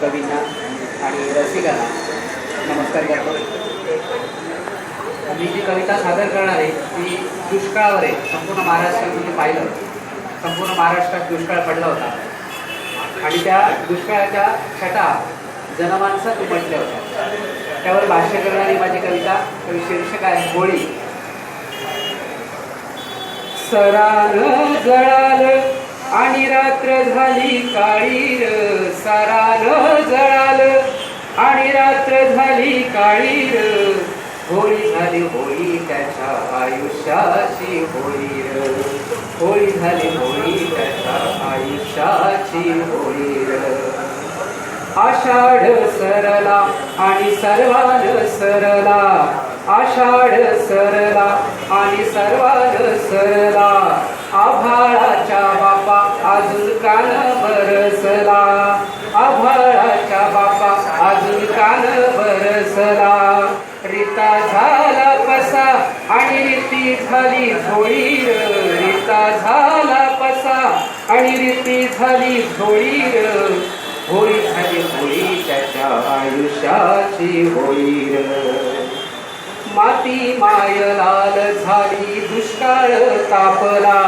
कवींना आणि रसिकांना नमस्कार करतो. मी जी कविता सादर करणार आहे ती दुष्काळावर आहे. संपूर्ण महाराष्ट्रात तुम्ही पाहिलं संपूर्ण महाराष्ट्रात दुष्काळ पडला होता. आणि त्या दुष्काळाच्या छटा जनमानसात उमटल्या होत्या. त्यावर भाष्य करणारी माझी कविता कवी शीर्षक आहे होळी. सरान जळाल आणि रात्र झाली काळीर संसाराल जळाल आणि रात्र झाली काळीर होळी झाली होळी त्याच्या आयुष्याची होळी. होळी झाली होळी त्याच्या आयुष्याची होळी. आषाढ सरला आणि सर्वान सरला. आषाढ सरला आणि सर्वान सरला. आभाळाच्या बापा अजून कान बरसला. आभाळाच्या बापा अजून कान बरसला रिता झाला पसा आणि रीती झाली झोळी रिता झाला पसा आणि रीती झाली झोळी होळी झाली होळी त्याच्या आयुष्याची होळी माती माय लाल झाली दुष्काळ तापला.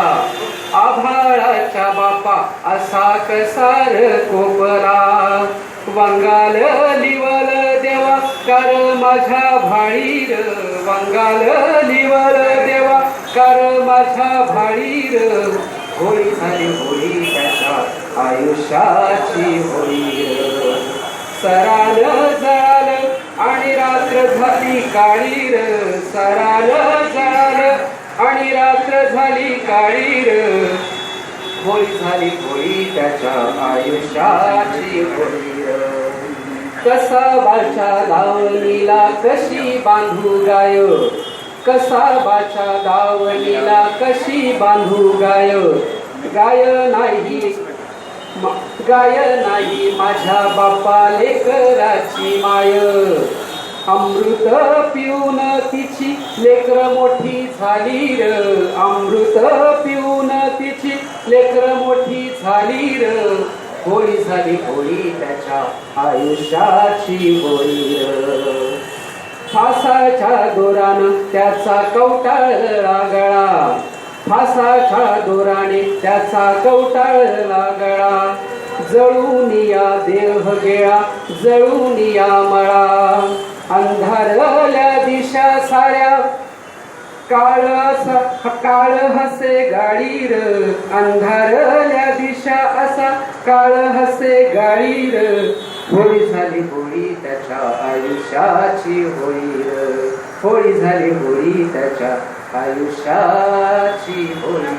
आभाळाच्या बापा? असा कसार कोपरा. वंगाल लिवल देवा कर माझ्या भाळीर. वंगाल लिवल देवा कर माझ्या भाळीर. होळी झाली होळी त्याच्या आयुष्याची होळी. र. सराल जळाल आणि रात्र झाली काळीर. सराल जळाल आणि रात्र झाली काळीर. होळी झाली होळी त्याच्या आयुष्याची होळी. कसा बाचा धावलीला कशी बांधू गाय? कसा बाचा धावलीला कशी बांधू गाय? गाय नाही गाय नाही माझ्या बापा लेकराची माय. अमृत पिऊन तिची लेकर मोठी झाली र. अमृत झाली र होळी झाली होळी त्याच्या आयुष्याची होळी. र फासाच्या दोरानं त्याचा कवटाळला गळा फासाच्या दोराने त्याचा कवटाळला गळा जळून या देह गेळा जळून या मळा. अंधारल्या दिशा साऱ्या काळ काळ हसे गाडीर. अंधार काळ हसे गाडीर होळी झाली होळी त्याच्या आयुष्याची होळी होळी झाली होळी त्याच्या आयुष्याची होळी